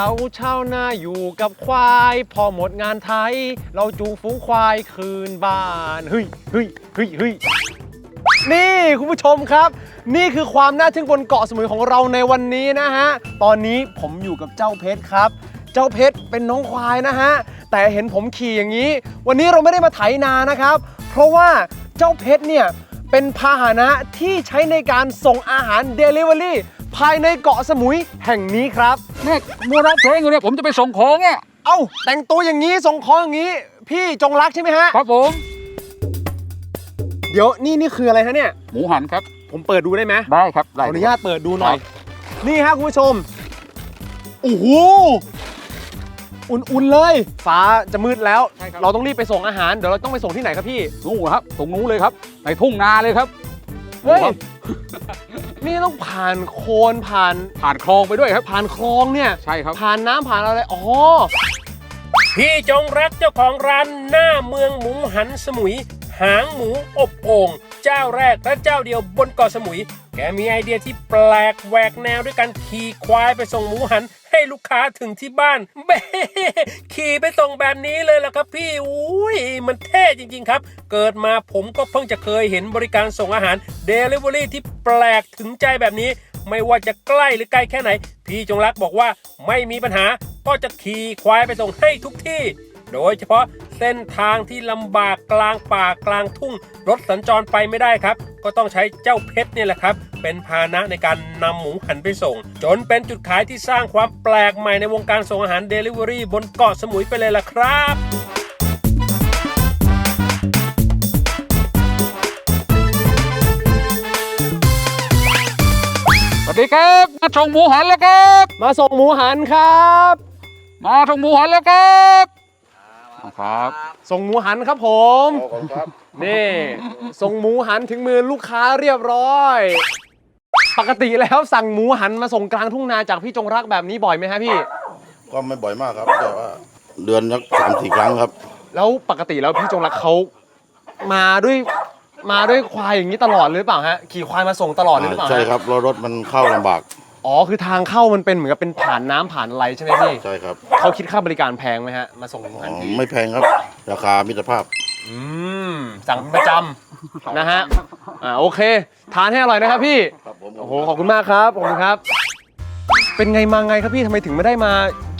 เราชาวนาอยู่กับควาย พอหมดงานไทย เราจูงฝูงควายคืนบ้านเฮ้ยเฮ้ยเฮ้ยเฮ้ยนี่คุณผู้ชมครับ นี่คือความน่าทึ่งบนเกาะสมุยของเราในวันนี้นะฮะ ตอนนี้ผมอยู่กับเจ้าเพชรครับ เจ้าเพชรเป็นน้องควายนะฮะ แต่เห็นผมขี่อย่างนี้ วันนี้เราไม่ได้มาไถนานะครับ เพราะว่าเจ้าเพชรเนี่ยเป็นพาหนะที่ใช้ในการส่งอาหาร Delivery ภายในเกาะสมุยแห่งนี้ครับเนี่ยมัวร้องเพลงอยู่เนี่ยผมจะไปส่งของเนี่ยเอ้า แต่งตัวอย่างนี้ส่งของอย่างนี้ พี่จงรักใช่ไหมฮะ ครับผมเดี๋ยวนี่นี่คืออะไรฮะเนี่ย หมูหันครับผมเปิดดูได้ไหมได้ครับขได้ออนุญาตเปิดดูหน่อยครับนี่ฮะคุณผู้ชมโอ้โหอุ่นๆเลย ฟ้าจะมืดแล้วใช่ครับเราต้องรีบไปส่งอาหาร เดี๋ยวเราต้องไปส่งที่ไหนครับพี่ นู่นครับตรงนู้นเลยครับในทุ่งนาเลยครับ เฮ้ยครับ นี่ต้องผ่านโคลนผ่านผ่านคลองไปด้วยครับ ผ่านคลองเนี่ยใช่ครับ ผ่านน้ำผ่านอะไรอ๋อพี่จงรักเจ้าของร้านหน้าเมืองหมูหันสมุย หางหมูอบโอ่งเจ้าแรกและเจ้าเดียวบนเกาะสมุย แกมีไอเดียที่แปลกแหวกแนวด้วยการขี่ควายไปส่งหมูหันให้ลูกค้าถึงที่บ้านเบ้ขี่ไปส่งแบบนี้เลยล่ะครับพี่อุ้ยมันเท่จริง ๆ ครับ เกิดมาผมก็เพิ่งจะเคยเห็นบริการส่งอาหาร Delivery ที่แปลกถึงใจแบบนี้ ไม่ว่าจะใกล้หรือไกลแค่ไหน พี่จงรักบอกว่าไม่มีปัญหาก็จะขี่ควายไปส่งให้ทุกที่ โดยเฉพาะเส้นทางที่ลำบากกลางป่ากลางทุ่ง รถสัญจรไปไม่ได้ครับ ก็ต้องใช้เจ้าเพชรเนี่ยแหละครับ เป็นพาหนะในการนำหมูหันไปส่ง จนเป็นจุดขายที่สร้างความแปลกใหม่ในวงการส่งอาหาร Delivery บนเกาะสมุยไปเลยล่ะครับสวัสดีครับมาส่งหมูหันแล้วครับ มาส่งหมูหันครับ มาส่งหมูหันแล้วครับ ครับส่งหมูหันครับผมนี่ส่งหมูหันถึงมือลูกค้าเรียบร้อย ปกติแล้วสั่งหมูหันมาส่งกลางทุ่งนาจากพี่จงรักแบบนี้บ่อยไหมฮะพี่ ก็ไม่บ่อยมากครับ แต่ว่าเดือนละสามสี่ครั้งครับ แล้วปกติแล้วพี่จงรักเขามาด้วยมาด้วยควายอย่างนี้ตลอดเลยหรือเปล่าฮะขี่ควายมาส่งตลอดเลยหรือเปล่าฮะ ใช่ครับแล้วรถมันเข้าลำบาก อ๋อคือทางเข้ามันเป็นเหมือนกับเป็นผ่านน้ำผ่านอะไรใช่ไหมพี่ใช่ครับเขาคิดค่าบริการแพงไหมฮะมาส่งหมูอ๋หันอไม่แพงครับ ราคามิตรภาพ อืมสั่งประจำนะฮะอ่าโอเค ทานให้อร่อยนะครับพี่ครับผม โอ้โหขอบคุณมากครับขอบคุณครับ เป็นไงมาไงครับพี่ทำไมถึงไม่ได้มา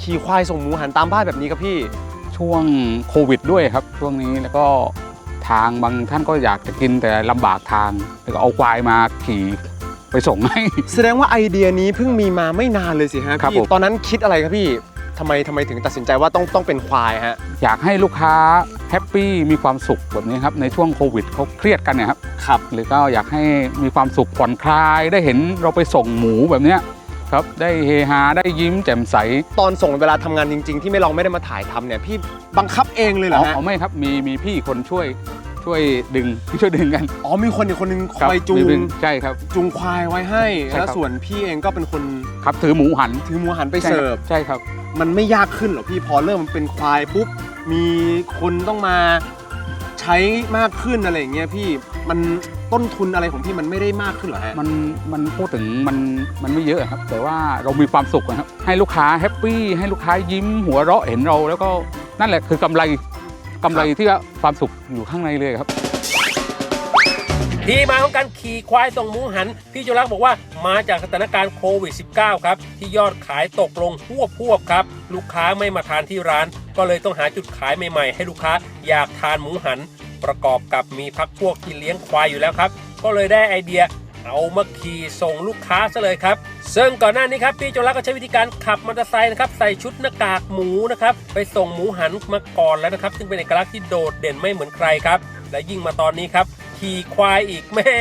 ขี่ควายส่งหมูหันตามบ้านแบบนี้ครับพี่ ช่วงโควิดด้วยครับ ช่วงนี้แล้วก็ทางบางท่านก็อยากจะกินแต่ลำบากทางแล้วก็เอาควายมาขี่ ไปส่งให้ แสดงว่าไอเดียนี้เพิ่งมีมาไม่นานเลยสิฮะครับพี่ผม ตอนนั้นคิดอะไรครับพี่ทำไมทำไมถึงตัดสินใจว่าต้องต้องเป็นควายฮะอยากให้ลูกค้าแฮปปี้มีความสุขแบบนี้ครับในช่วงโควิดเขาเครียดกันเนี่ยครับครับ หรือก็อยากให้มีความสุขผ่อนคลายได้เห็นเราไปส่งหมูแบบเนี้ยครับได้เฮฮาได้ยิ้มแจ่มใสตอนส่งเวลาทำงานจริง ๆ ที่ไม่ลองไม่ได้มาถ่ายทำเนี่ยพี่บังคับเองเลยเหรออ๋อฮะ อ๋อไม่ครับมีมีพี่คนช่วย ช่วยดึงช่วยดึงกันอ๋อมีคนอีกคนนึงครับอยจูมีงดึใช่ครับ จูงควายไว้ให้ใช่ครับแล้วส่วนพี่เองก็เป็นคนครับถือหมูหันถือหมูหันไปใช่คเสิบร์ฟใช่ครับ มันไม่ยากขึ้นเหรอพี่พอเริ่มมันเป็นควายปุ๊บมีคนต้องมาใช้มากขึ้นอะไรอย่างเงี้ยพี่มันต้นทุนอะไรของพี่มันไม่ได้มากขึ้นเหรอฮะมันมันพูดถึงมันมันไม่เยอะครับ แต่ว่าเรามีความสุขนะครับให้ลูกค้าแฮปปี้ให้ลูกค้ายิ้มหัวเราะเห็นเราแล้วก็นั่นแหละคือกำไร กำไรที่ว่าความสุขอยู่ข้างในเลยครับ ที่มาของการขี่ควายส่งหมูหัน พี่จุลักษ์บอกว่ามาจากสถานการณ์โควิด -19 ครับ ที่ยอดขายตกลงพวบพวบครับ ลูกค้าไม่มาทานที่ร้าน ก็เลยต้องหาจุดขายใหม่ๆ ให้ลูกค้าอยากทานหมูหัน ประกอบกับมีพักพวกที่เลี้ยงควายอยู่แล้วครับ ก็เลยได้ไอเดีย เอามาขี่ส่งลูกค้าซะเลยครับ ซึ่งก่อนหน้านี้ครับพี่จุลักก็ใช้วิธีการขับมอเตอร์ไซค์นะครับใส่ชุดหน้ากากหมูนะครับไปส่งหมูหันมาก่อนแล้วนะครับ ซึ่งเป็นเอกลักษณ์ที่โดดเด่นไม่เหมือนใครครับและยิ่งมาตอนนี้ครับขี่ควายอีกแม่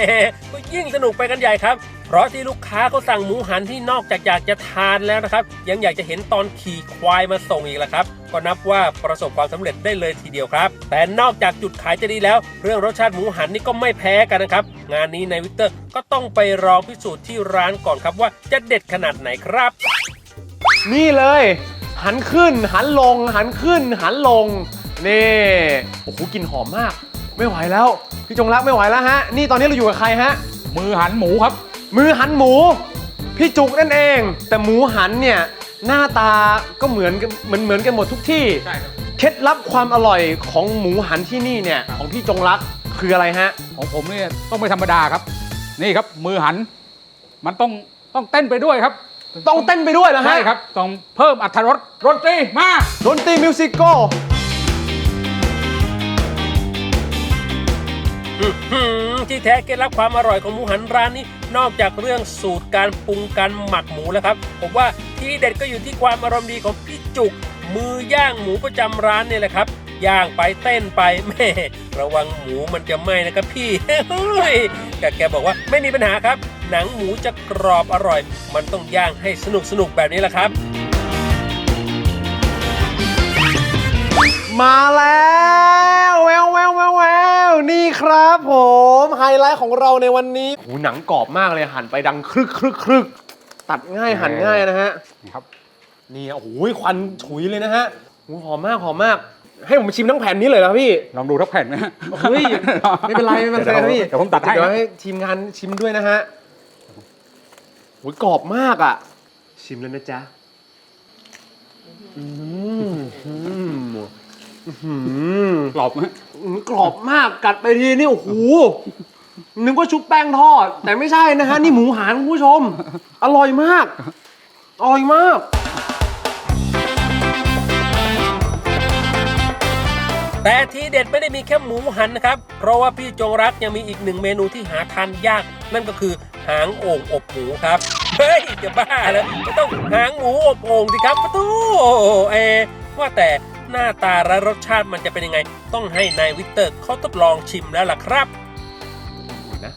ก็ยิ่งสนุกไปกันใหญ่ครับ เพราะที่ลูกค้าเขาสั่งหมูหันที่นอกจากอยากจะทานแล้วนะครับ ยังอยากจะเห็นตอนขี่ควายมาส่งอีกแล้วครับ ก็นับว่าประสบความสำเร็จได้เลยทีเดียวครับ แต่นอกจากจุดขายจะดีแล้ว เรื่องรสชาติหมูหันนี่ก็ไม่แพ้กันนะครับ งานนี้ในายวิกเตอร์ก็ต้องไปรองพิสูจน์ที่ร้านก่อนครับว่าจะเด็ดขนาดไหนครับ นี่เลย หันขึ้น หันลง หันขึ้น หันลงนี่โอ้โหกลิ่นหอมมาก ไม่ไหวแล้วพี่จงรักไม่ไหวแล้วฮะ นี่ตอนนี้เราอยู่กับใครฮะ มือหันหมูครับ มือหันหมู พี่จุกนั่นเอง แต่หมูหันเนี่ย หน้าตาก็เหมือนกันเหมือนเหมือนกันหมดทุกที่ ใช่ครับ เคล็ดลับความอร่อยของหมูหันที่นี่เนี่ยของพี่จงรักคืออะไรฮะ ของผมเนี่ยต้องไม่ธรรมดาครับ นี่ครับมือหัน มันต้องต้องเต้นไปด้วยครับต้องเต้นไปด้วยนะฮะใช่ครับต้องเพิ่มอัตรรสดนตรีมาดนตรีมิวสิโกอื้อหือ ที่แท้เคล็ดลับความอร่อยของหมูหันร้านนี้ นอกจากเรื่องสูตรการปรุงการหมักหมูแล้วครับ ผมว่าที่เด็ดก็อยู่ที่ความอารมณ์ดีของพี่จุก มือย่างหมูประจำร้านเนี่ยแหละครับย่างไปเต้นไปแม่ระวังหมูมันจะไหม้นะครับพี่แต่แกบอกว่าไม่มีปัญหาครับ หนังหมูจะกรอบอร่อย มันต้องย่างให้สนุกสนุกแบบนี้แหละครับ มาแล้วแววแววแววแววนี่ ครับผมไฮไลท์ของเราในวันนี้หูหนังกรอบมากเลยหั่นไปดังครึกครึกครึกตัดง่ายหั่นง่ายนะฮะนี่ครับนี่โอ้โหควันฉุยเลยนะฮะหูหอมมากหอมมาก ให้ผมชิมทั้งแผ่นนี้เลยเหรอพี่ลองดูทักแผ่นไหมฮะเฮ้ยไม่เป็นไรไม่เป็นไรครับพี่เดี๋ยวผมตัดให้เดี๋ยวให้ทีมงานชิมด้วยนะฮะโอ้ยกรอบมากอะ ชิมแล้วนะจ๊ะอืมอืมอืมกรอบไหม อืมกรอบมากกัดไปทีนี่โอ้โหนึกว่าชุบแป้งทอด แต่ไม่ใช่นะฮะ นี่หมูหันคุณผู้ชม อร่อยมาก อร่อยมาก แต่ที่เด็ดไม่ได้มีแค่หมูหันนะครับ เพราะว่าพี่จงรักยังมีอีกหนึ่งเมนูที่หาทานยาก นั่นก็คือหางโอ่งอบหมูครับ เฮ้ยจะบ้าแล้วก็ต้องหางหมูอบโอ่งสิครับปะตูเอว่าแต่ หน้าตาและรสชาติมันจะเป็นยังไง ต้องให้นายวิกเตอร์เขาทดลองชิมแล้วล่ะครับนะ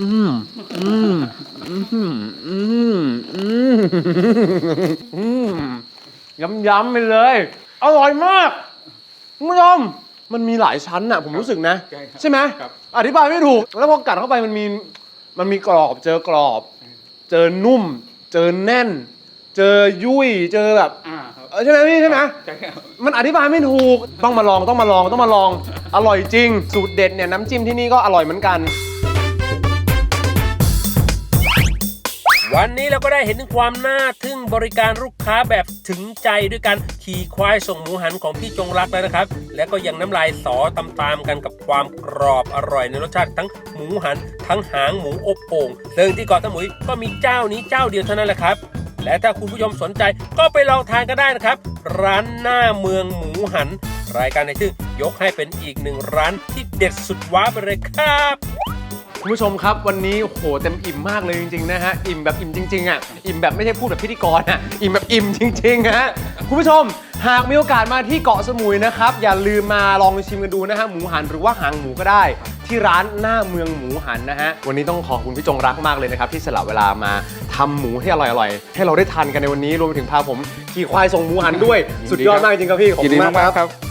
อืมอืมอืมอืมอืมอืมย้ำๆไปเลย อร่อยมากคุณผู้ชมมันมีหลายชั้นอะผมรู้สึกนะ ใช่ครับใช่ไหมครับอธิบายไม่ถูก แล้วพอกัดเข้าไปมันมีมันมีกรอบเจอกรอบ เจอนุ่ม เจอแน่น เจอยุ่ยเจอแบบอ่าครับเออใช่ไหมพี่ใช่ไหม ใช่ครับมันอธิบายไม่ถูก ต้องมาลองต้องมาลองต้องมาลอง อร่อยจริง สูตรเด็ดเนี่ยน้ำจิ้มที่นี่ก็อร่อยเหมือนกัน วันนี้เราก็ได้เห็นถึงความน่าทึ่งบริการลูกค้าแบบถึงใจด้วยการขี่ควายส่งหมูหันของพี่จงรักแล้วนะครับ และก็ยังน้ำลายสอตามๆกันกับความกรอบอร่อยในรสชาติทั้งหมูหัน ทั้งหางหมูอบโอ่งซึ่งที่เกาะสมุยก็มีเจ้านี้เจ้าเดียวเท่านั้นแหละครับและถ้าคุณผู้ชมสนใจก็ไปลองทานกันได้นะครับ ร้านหน้าเมืองหมูหัน รายการในชื่อยกให้เป็นอีกหนึ่งร้านที่เด็ดสุดว้าไปเลยครับ คุณผู้ชมครับวันนี้โอ้โหเต็มอิ่มมากเลยจริงๆนะฮะอิ่มแบบอิ่มจริงๆอะอิ่มแบบไม่ใช่พูดแบบพิธีกรอะอิ่มแบบอิ่มจริงๆฮะคุณผู้ชม หากมีโอกาสมาที่เกาะสมุยนะครับ อย่าลืมมาลองชิมกันดูนะฮะหมูหันหรือว่าหางหมูก็ได้ ที่ร้านหน้าเมืองหมูหันนะฮะวันนี้ต้องขอบคุณพี่จงรักมากเลยนะครับที่สละเวลามาทำหมูให้อร่อยๆให้เราได้ทานกันในวันนี้รวมไปถึงพาผมขี่ควายส่งหมูหันด้วย สุดยอดมากจริงๆครับพี่ขอบยินคุดีณมากมากครับๆครับ